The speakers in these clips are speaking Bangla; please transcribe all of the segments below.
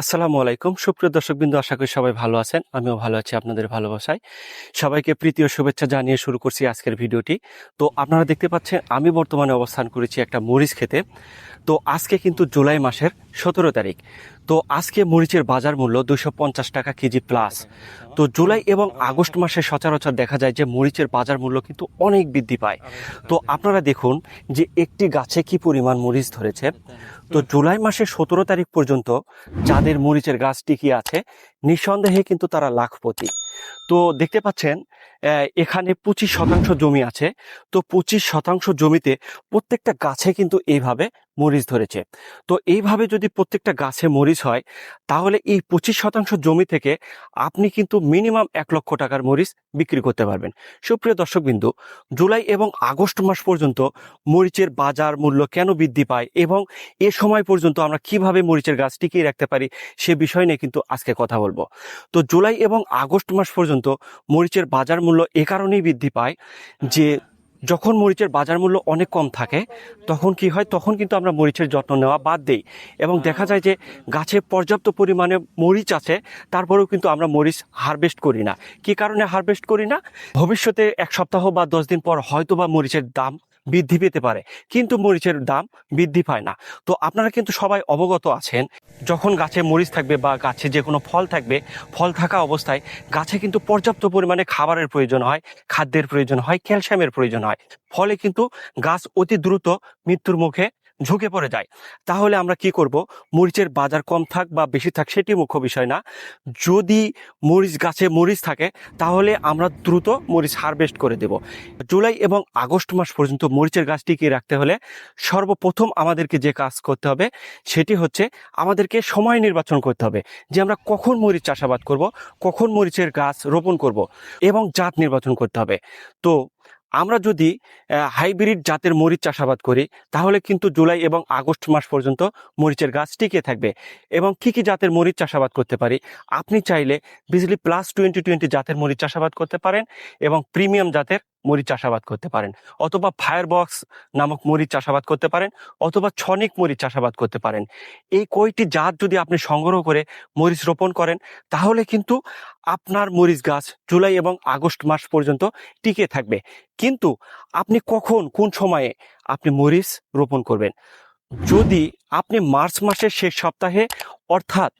আসসালামু আলাইকুম। সুপ্রিয় দর্শকবৃন্দ, আশা করি সবাই ভালো আছেন। আমিও ভালো আছি আপনাদের ভালোবাসায়। সবাইকে প্রীতি ও শুভেচ্ছা জানিয়ে শুরু করছি আজকের ভিডিওটি। তো আপনারা দেখতে পাচ্ছেন, আমি বর্তমানে অবস্থান করেছি একটা মরিচ খেতে। তো আজকে কিন্তু জুলাই মাসের সতেরো তারিখ। তো আজকে মরিচের বাজার মূল্য দুশো পঞ্চাশ টাকা কেজি প্লাস তো জুলাই এবং আগস্ট মাসে সচরাচর দেখা যায় যে মরিচের বাজার মূল্য কিন্তু অনেক বৃদ্ধি পায়। তো আপনারা দেখুন যে একটি গাছে কি পরিমাণ মরিচ ধরেছে। তো জুলাই মাসের সতেরো তারিখ পর্যন্ত যাদের মরিচের গাছ টিকিয়ে আছে। নিঃসন্দেহে কিন্তু তারা লাখপতি। তো দেখতে পাচ্ছেন এখানে পঁচিশ শতাংশ জমি আছে। তো পঁচিশ শতাংশ জমিতে প্রত্যেকটা গাছে কিন্তু এইভাবে মরিচ ধরেছে। তো এইভাবে যদি প্রত্যেকটা গাছে মরিচ হয়, তাহলে এই পঁচিশ শতাংশ জমি থেকে আপনি কিন্তু মিনিমাম এক লক্ষ টাকার মরিচ বিক্রি করতে পারবেন। সুপ্রিয় দর্শকবিন্দু, জুলাই এবং আগস্ট মাস পর্যন্ত মরিচের বাজার মূল্য কেন বৃদ্ধি পায় এবং এ সময় পর্যন্ত আমরা কীভাবে মরিচের গাছ টিকিয়ে রাখতে পারি, সে বিষয় নিয়ে কিন্তু আজকে কথা বলব। তো জুলাই এবং আগস্ট মাস পর্যন্ত মরিচের বাজার মূল্য এ কারণেই বৃদ্ধি পায় যে যখন মরিচের বাজার মূল্য অনেক কম থাকে, তখন কি হয়? তখন কিন্তু আমরা মরিচের যত্ন নেওয়া বাদ দেই। এবং দেখা যায় যে গাছে পর্যাপ্ত পরিমাণে মরিচ আছে, তারপরেও কিন্তু আমরা মরিচ হারভেস্ট করি না। কি কারণে হারভেস্ট করি না? ভবিষ্যতে এক সপ্তাহ বা দশ দিন পর হয়তো বা মরিচের দাম বৃদ্ধি পেতে পারে। কিন্তু মরিচের দাম বৃদ্ধি পায় না। তো আপনারা কিন্তু সবাই অবগত আছেন, যখন গাছে মরিচ থাকবে বা গাছে যে কোনো ফল থাকবে, ফল থাকা অবস্থায় গাছে কিন্তু পর্যাপ্ত পরিমাণে খাবারের প্রয়োজন হয়, খাদ্যের প্রয়োজন হয়, ক্যালসিয়ামের প্রয়োজন হয়। ফলে কিন্তু গাছ অতি দ্রুত মৃত্যুর মুখে ঝুঁকে পড়ে যায়। তাহলে আমরা কি করব? মরিচের বাজার কম থাক বা বেশি থাক সেটি মুখ্য বিষয় না। যদি মরিচ গাছে মরিচ থাকে, তাহলে আমরা দ্রুত মরিচ হারভেস্ট করে দেব। জুলাই এবং আগস্ট মাস পর্যন্ত মরিচের গাছ টিকিয়ে রাখতে হলে সর্বপ্রথম আমাদেরকে যে কাজ করতে হবে, সেটি হচ্ছে আমাদেরকে সময় নির্বাচন করতে হবে যে আমরা কখন মরিচ চাষাবাদ করব, কখন মরিচের গাছ রোপণ করব এবং জাত নির্বাচন করতে হবে। তো আমরা যদি হাইব্রিড জাতের মরিচ চাষাবাদ করি, তাহলে কিন্তু জুলাই এবং আগস্ট মাস পর্যন্ত মরিচের গাছ টিকে থাকবে। এবং কি কি জাতের মরিচ চাষাবাদ করতে পারি? আপনি চাইলে বিজলি প্লাস টোয়েন্টি টোয়েন্টি জাতের মরিচ চাষাবাদ করতে পারেন এবং প্রিমিয়াম জাতের মরিচ চাষাবাদ করতে পারেন। অথবা ফায়ার বক্স নামক মরিচ চাষাবাদ করতে পারেন, অথবা ছনিক মরিচ চাষাবাদ করতে পারেন। এই কয়টি জাত যদি আপনি সংগ্রহ করে মরিচ রোপণ করেন, তাহলে কিন্তু আপনার মরিচ গাছ জুলাই এবং আগস্ট মাস পর্যন্ত টিকে থাকবে। কিন্তু আপনি কখন, কোন সময়ে আপনি মরিচ রোপণ করবেন? যদি আপনি মার্চ মাসের শেষ সপ্তাহে, অর্থাৎ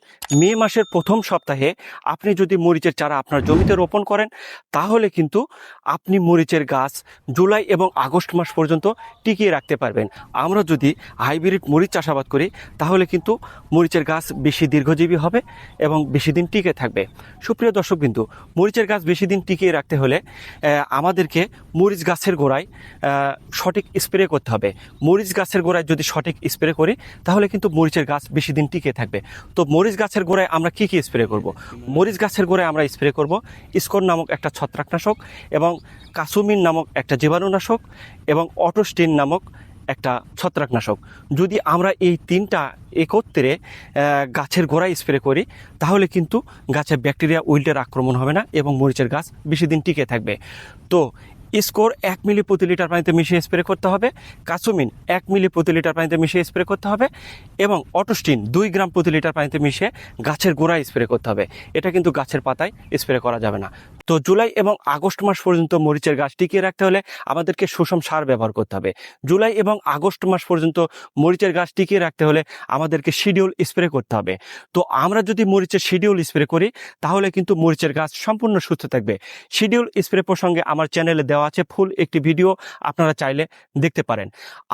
মে মাসের প্রথম সপ্তাহে আপনি যদি মরিচের চারা আপনার জমিতে রোপণ করেন, তাহলে কিন্তু আপনি মরিচের গাছ জুলাই এবং আগস্ট মাস পর্যন্ত টিকিয়ে রাখতে পারবেন। আমরা যদি হাইব্রিড মরিচ চাষাবাদ করি, তাহলে কিন্তু মরিচের গাছ বেশি দীর্ঘজীবী হবে এবং বেশি দিন টিকে থাকবে। সুপ্রিয় দর্শকবিন্দু মরিচের গাছ বেশি দিন টিকিয়ে রাখতে হলে আমাদেরকে মরিচ গাছের গোড়ায় সঠিক স্প্রে করতে হবে। মরিচ গাছের গোড়ায় যদি সঠিক স্প্রে করি তাহলে কিন্তু মরিচের গাছ বেশি দিন টিকে থাকবে। তো মরিচ গাছের গোড়ায় আমরা কি কি স্প্রে করব? মরিচ গাছের গোড়ায় আমরা স্প্রে করব ইসকন নামক একটা ছত্রাকনাশক এবং কাসুমিন নামক একটা জীবাণুনাশক এবং অটোস্টিন নামক একটা ছত্রাকনাশক। যদি আমরা এই তিনটা একত্রে গাছের গোড়ায় স্প্রে করি, তাহলে কিন্তু গাছে ব্যাকটেরিয়া উইল্টের আক্রমণ হবে না এবং মরিচের গাছ বেশি দিন টিকে থাকবে। তো স্কোর এক মিলি প্রতি লিটার পানিতে মিশিয়ে স্প্রে করতে হবে। কাসুমিন এক মিলি প্রতি লিটার পানিতে মিশিয়ে স্প্রে করতে হবে এবং অটোস্টিন দুই গ্রাম প্রতি লিটার পানিতে মিশিয়ে গাছের গোড়ায় স্প্রে করতে হবে। এটা কিন্তু গাছের পাতায় স্প্রে করা যাবে না। তো জুলাই এবং আগস্ট মাস পর্যন্ত মরিচের গাছ টিকিয়ে রাখতে হলে আমাদেরকে সুষম সার ব্যবহার করতে হবে। জুলাই এবং আগস্ট মাস পর্যন্ত মরিচের গাছ টিকিয়ে রাখতে হলে আমাদেরকে শিডিউল স্প্রে করতে হবে। তো আমরা যদি মরিচের শিডিউল স্প্রে করি, তাহলে কিন্তু মরিচের গাছ সম্পূর্ণ সুস্থ থাকবে। শিডিউল স্প্রে প্রসঙ্গে আমার চ্যানেলে দেওয়া আছে ফুল একটি ভিডিও, আপনারা চাইলে দেখতে পারেন।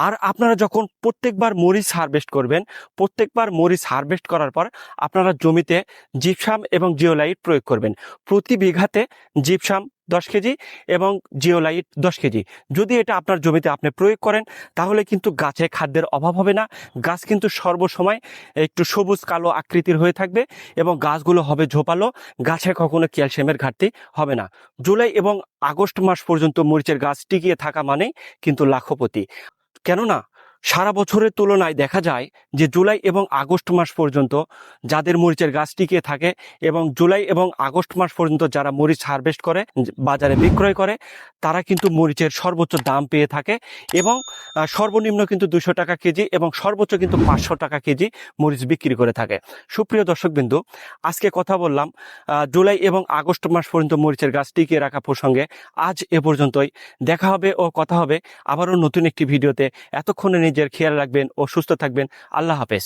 আর আপনারা যখন প্রত্যেকবার মরিচ হারভেস্ট করবেন, প্রত্যেকবার মরিচ হারভেস্ট করার পর আপনারা জমিতে জিপসাম এবং জিওলাইট প্রয়োগ করবেন। প্রতি বিঘাতে জিপসাম দশ কেজি এবং জিওলাইট দশ কেজি। যদি এটা আপনার জমিতে আপনি প্রয়োগ করেন, তাহলে কিন্তু গাছে খাদ্যের অভাব হবে না। গাছ কিন্তু সর্বসময় একটু সবুজ, কালো আকৃতির হয়ে থাকবে এবং গাছগুলো হবে ঝোপালো। গাছে কখনো ক্যালসিয়ামের ঘাটতি হবে না। জুলাই এবং আগস্ট মাস পর্যন্ত মরিচের গাছ টিকিয়ে থাকা মানেই কিন্তু লাখপতি। কেননা সারা বছরের তুলনায় দেখা যায় যে জুলাই এবং আগস্ট মাস পর্যন্ত যাদের মরিচের গাছ টিকে থাকে এবং জুলাই এবং আগস্ট মাস পর্যন্ত যারা মরিচ হারভেস্ট করে, বাজারে বিক্রয় করে, তারা কিন্তু মরিচের সর্বোচ্চ দাম পেয়ে থাকে এবং সর্বনিম্ন কিন্তু দুশো টাকা কেজি এবং সর্বোচ্চ কিন্তু পাঁচশো টাকা কেজি মরিচ বিক্রি করে থাকে। সুপ্রিয় দর্শকবিন্দু, আজকে কথা বললাম জুলাই এবং আগস্ট মাস পর্যন্ত মরিচের গাছ টিকিয়ে রাখা প্রসঙ্গে। আজ এ পর্যন্তই। দেখা হবে ও কথা হবে আবারও নতুন একটি ভিডিওতে। এতক্ষণে নিজের খেয়াল রাখবেন ও সুস্থ থাকবেন। আল্লাহ হাফেজ।